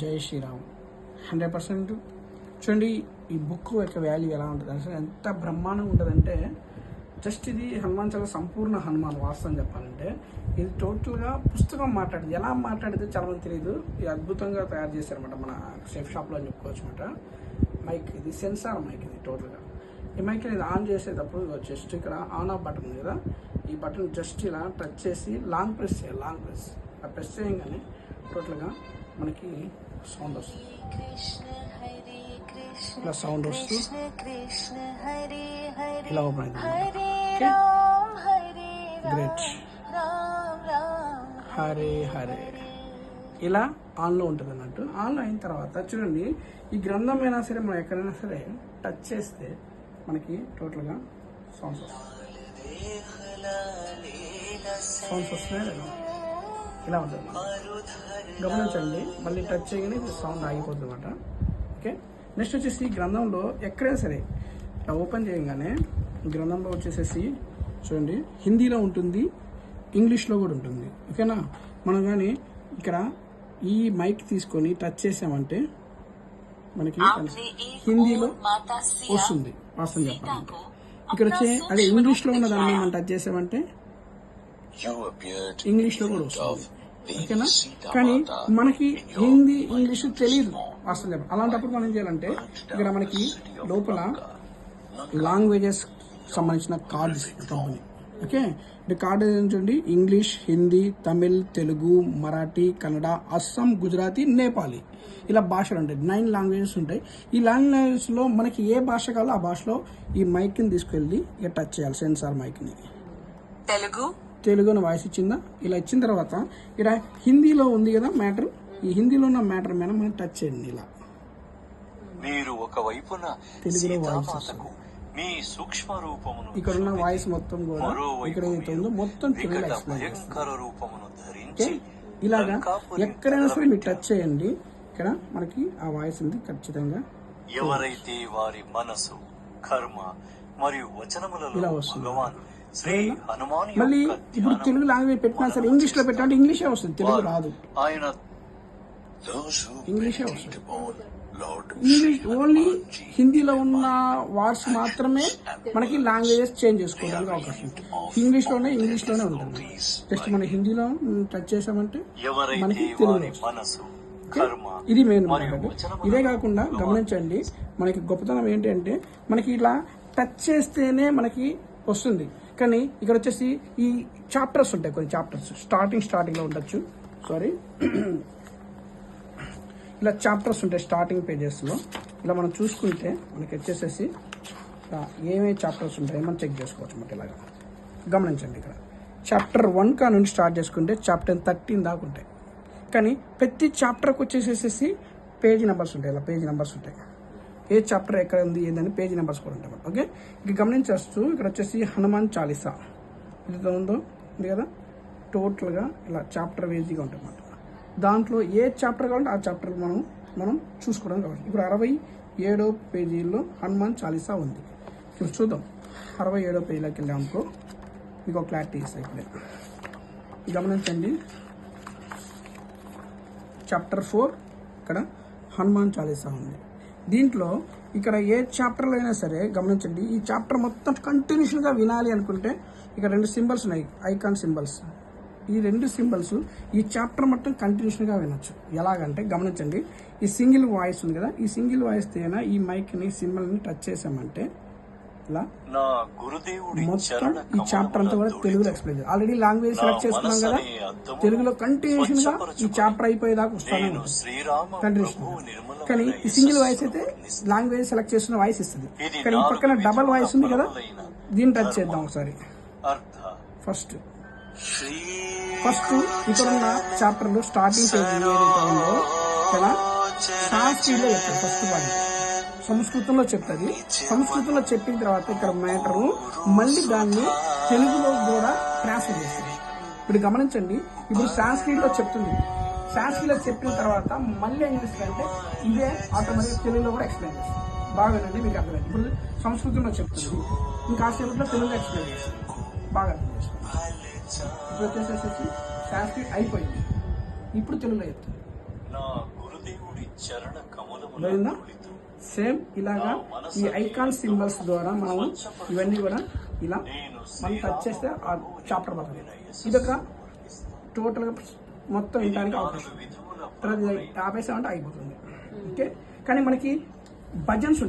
జై Sriram. Hundred percent. చూడండి ఈ బుక్ యొక్క వాల్యూ ఎలా ఉంటుంది? అసలు ఎంత బ్రహ్మాండంగా ఉంటుందంటే జస్ట్ ఇది హనుమాన్ చాలా సంపూర్ణ హనుమాన్ వాస్తవం చెప్పాలంటే ఇది టోటల్గా పుస్తకం మాట్లాడేది. ఎలా మాట్లాడితే చాలామంది తెలియదు ఇది అద్భుతంగా తయారు చేశారనమాట మన సేఫ్ షాప్లో అని చెప్పుకోవచ్చు అనమాట మైక్ ఇది సెన్సార్ మైక్ ఇది టోటల్గా ఈ మైక్ ఇది ఆన్ చేసేటప్పుడు జస్ట్ ఇక్కడ ఆన్ ఆఫ్ బటన్ ఉంది కదా. ఈ బటన్ జస్ట్ ఇలా టచ్ చేసి లాంగ్ ప్రెస్ చేయాలి లాంగ్ ప్రెస్ ఆ ప్రెస్ చేయగానే టోటల్గా మనకి సౌండ్ వస్తుంది. కృష్ణ హరే కృష్ణ ఇలా సౌండ్ వస్తూ ఇలా ఓపెన్ హరే గ్రేట్ హరే హరే ఇలా ఆన్లో ఉంటుంది అన్నట్టు. ఆన్లో అయిన తర్వాత చూడండి ఈ గ్రంథం అయినా సరే మనం ఎక్కడైనా సరే టచ్ చేస్తే మనకి టోటల్గా సౌండ్స్ వస్తాయి. సౌండ్స్ వస్తున్నాయి ఇలా ఉంటుంది గమనించండి. మళ్ళీ టచ్ చేయగానే సౌండ్ ఆగిపోతుంది అనమాట ఓకే నెక్స్ట్ వచ్చేసి గ్రంథంలో ఎక్కడైనా సరే ఇలా ఓపెన్ చేయగానే గ్రంథంలో వచ్చేసేసి చూడండి హిందీలో ఉంటుంది ఇంగ్లీష్లో కూడా ఉంటుంది. ఓకేనా మనం కానీ ఇక్కడ ఈ మైక్ తీసుకొని టచ్ చేసామంటే మనకి హిందీలో వస్తుంది. వాస్తవం చెప్పాలంటే. ఇక్కడ వచ్చే అదే ఇంగ్లీష్లో ఉన్న దాన్ని మనం టచ్ చేసామంటే ఇంగ్లీష్లో కూడా వస్తుంది. ఓకేనా? కానీ మనకి హిందీ ఇంగ్లీష్ తెలియదు అసలు అలాంటప్పుడు మనం ఏం చేయాలంటే ఇక్కడ మనకి లోపల. లాంగ్వేజెస్ సంబంధించిన కార్డు కంపెనీ ఓకే? ఈ కార్డు ఏంటండి ఇంగ్లీష్ హిందీ తమిళ్ తెలుగు మరాఠీ కన్నడ అస్సాం గుజరాతీ నేపాలీ. ఇలా భాషలు ఉంటాయి. నైన్ లాంగ్వేజెస్ ఉంటాయి. ఈ లాంగ్వేజెస్లో మనకి ఏ భాష కావాలో ఆ భాషలో ఈ మైక్ని తీసుకెళ్ళి ఇక టచ్ చేయాలి. సెన్సార్ మైక్ని. తెలుగు తెలుగుని వాయిస్ ఇచ్చిందా? ఇలా ఇచ్చిన తర్వాత ఇక్కడ హిందీలో ఉంది కదా మ్యాటర్? ఈ హిందీలో ఉన్న మ్యాటర్ మీద మనం టచ్ చేయండి ఇలా. మీరు ఒక వైపున తెలుగులో వాయిస్ మీ సూక్ష్మ రూపమును ఇక్కడ ఉన్న వాయిస్ మొత్తం కూడా ఇక్కడ ఏదైతే ఉందో మొత్తం తెలుగులో ఎక్స్ప్లెయిన్ రూపమును ధరించి ఇలాగా ఎక్కడైనా సరే మీరు. టచ్ చేయండి. ఇక్కడ మనకి ఆ వాయిస్ ఉంది ఖచ్చితంగా. ఎవరైతే వారి మనసు కర్మ మరియు వచనములలో. భగవాన్ శ్రీ మళ్ళీ ఇప్పుడు తెలుగు లాంగ్వేజ్ పెట్టినా సరే ఇంగ్లీష్లో పెట్టినా ఇంగ్లీషే వస్తుంది తెలుగు రాదు. ఆయన ఇంగ్లీషే వస్తుంది. ఇంగ్లీష్ ఓన్లీ హిందీలో ఉన్న వర్డ్స్ మాత్రమే మనకి లాంగ్వేజెస్ చేంజ్ చేసుకోవడానికి అవకాశం ఉంది ఇంగ్లీష్లోనే ఇంగ్లీష్లోనే ఉంటుంది. జస్ట్ మన హిందీలో టచ్ చేసామంటే మనకి కర్మ ఇది మెయిన్ ఇదే కాకుండా గమనించండి మనకి గొప్పతనం ఏంటంటే మనకి ఇలా టచ్ చేస్తేనే మనకి వస్తుంది. కానీ ఇక్కడ వచ్చేసి ఈ చాప్టర్స్ ఉంటాయి కొన్ని చాప్టర్స్ స్టార్టింగ్ స్టార్టింగ్లో ఉండొచ్చు. సారీ ఇలా చాప్టర్స్ ఉంటాయి స్టార్టింగ్ పేజెస్లో ఇలా మనం చూసుకుంటే మనకి వచ్చేసేసి ఇలా ఏమేమి చాప్టర్స్ ఉంటాయో మనం చెక్ చేసుకోవచ్చు మనకి ఇలాగా. గమనించండి ఇక్కడ. చాప్టర్ వన్ కా నుండి స్టార్ట్ చేసుకుంటే చాప్టర్ థర్టీన్ దాకా ఉంటాయి. కానీ ప్రతి చాప్టర్కి వచ్చేసేసి పేజీ నెంబర్స్ ఉంటాయి ఇలా పేజీ నెంబర్స్ ఉంటాయి. ఏ చాప్టర్ ఎక్కడ ఉంది ఏందని పేజీ నెంబర్స్ కూడా ఉంటాయి. ఓకే ఇక గమనించవచ్చు ఇక్కడ వచ్చేసి హనుమాన్ చాలీసా. ఇది ఉందో? ఉంది కదా? టోటల్గా ఇలా చాప్టర్ వేజీగా ఉంటుంది అన్నమాట దాంట్లో ఏ చాప్టర్ కావాలంటే ఆ చాప్టర్ మనం మనం చూసుకోవడం కావాలి. ఇప్పుడు అరవై ఏడో పేజీలో హనుమాన్ చాలీసా ఉంది. ఇప్పుడు చూద్దాం. అరవై ఏడో పేజీలోకి వెళ్ళామనుకో మీకు ఒక క్లారిటీ ఇస్తాయి ఇప్పుడే. గమనించండి. చాప్టర్ ఫోర్ ఇక్కడ హనుమాన్ చాలీసా ఉంది. దీంట్లో ఇక్కడ ఏ చాప్టర్లో అయినా సరే గమనించండి ఈ చాప్టర్ మొత్తం కంటిన్యూషన్గా వినాలి అనుకుంటే ఇక్కడ రెండు సింబల్స్ ఉన్నాయి ఐకాన్ సింబల్స్ ఈ రెండు సింబల్స్ ఈ చాప్టర్ మొత్తం కంటిన్యూషన్గా వినొచ్చు. ఎలాగంటే గమనించండి ఈ సింగిల్ వాయిస్ ఉంది కదా ఈ సింగిల్ వాయిస్ తేనా ఈ మైక్ని సింబల్ని టచ్ చేసామంటే గురుదేవుడి మొత్తం ఈ చాప్టర్ అంతా కూడా తెలుగులో ఎక్స్ప్లెయిన్ చేయాలి. ఆల్రెడీ లాంగ్వేజ్ సెలెక్ట్ చేసుకున్నాం కదా. తెలుగులో కంటిన్యూషన్గా ఈ చాప్టర్ అయిపోయేదాకా వస్తానే కంటిన్యూషన్ కానీ ఈ సింగిల్ వాయిస్ అయితే లాంగ్వేజ్ సెలెక్ట్ చేస్తున్న వాయిస్ ఇస్తుంది. కానీ ఈ పక్కన డబల్ వాయిస్ ఉంది కదా. దీన్ని టచ్ చేద్దాం ఒకసారి. ఫస్ట్ ఫస్ట్ ఇక్కడ ఉన్న చాప్టర్లో స్టార్టింగ్ పేజ్ ఏదైతే ఉందో ఫస్ట్ పాయింట్ సంస్కృతంలో చెప్తుంది. సంస్కృతంలో చెప్పిన తర్వాత ఇక్కడ మ్యాటరు మళ్ళీ దాన్ని తెలుగులో కూడా ట్రాన్స్ఫర్ చేస్తుంది ఇప్పుడు గమనించండి. ఇప్పుడు సాంస్క్రిట్లో చెప్తుంది. సాంస్క్రిట్లో చెప్పిన తర్వాత మళ్ళీ ఏం చేస్తుందంటే ఇదే ఆటోమేటిక్ తెలుగులో కూడా ఎక్స్ప్లెయిన్ చేస్తుంది. బాగా వినండి మీకు అర్థమైంది. ఇప్పుడు సంస్కృతంలో చెప్తుంది. ఇంకా సేపట్లో తెలుగులో ఎక్స్ప్లెయిన్ చేస్తుంది. బాగా అర్థం చేసుకోండి. ఇప్పుడు వచ్చేసేసి సాంస్క్రిట్ అయిపోయింది. ఇప్పుడు తెలుగులో చెప్తుంది. నా గురుదేవుడి గురుదేవుడి చరణ కమలముల సేమ్ ఇలాగా ఈ ఐకాన్ సింబల్స్ ద్వారా మనం ఇవన్నీ కూడా ఇలా మనం టచ్ చేస్తే ఆ చాప్టర్ పడుతుంది ఇదొక టోటల్గా మొత్తం వినడానికి అవకాశం. తర్వాత ఆపేసామంటే అయిపోతుంది. ఓకే? కానీ మనకి భజన్స్ ఉంటాయి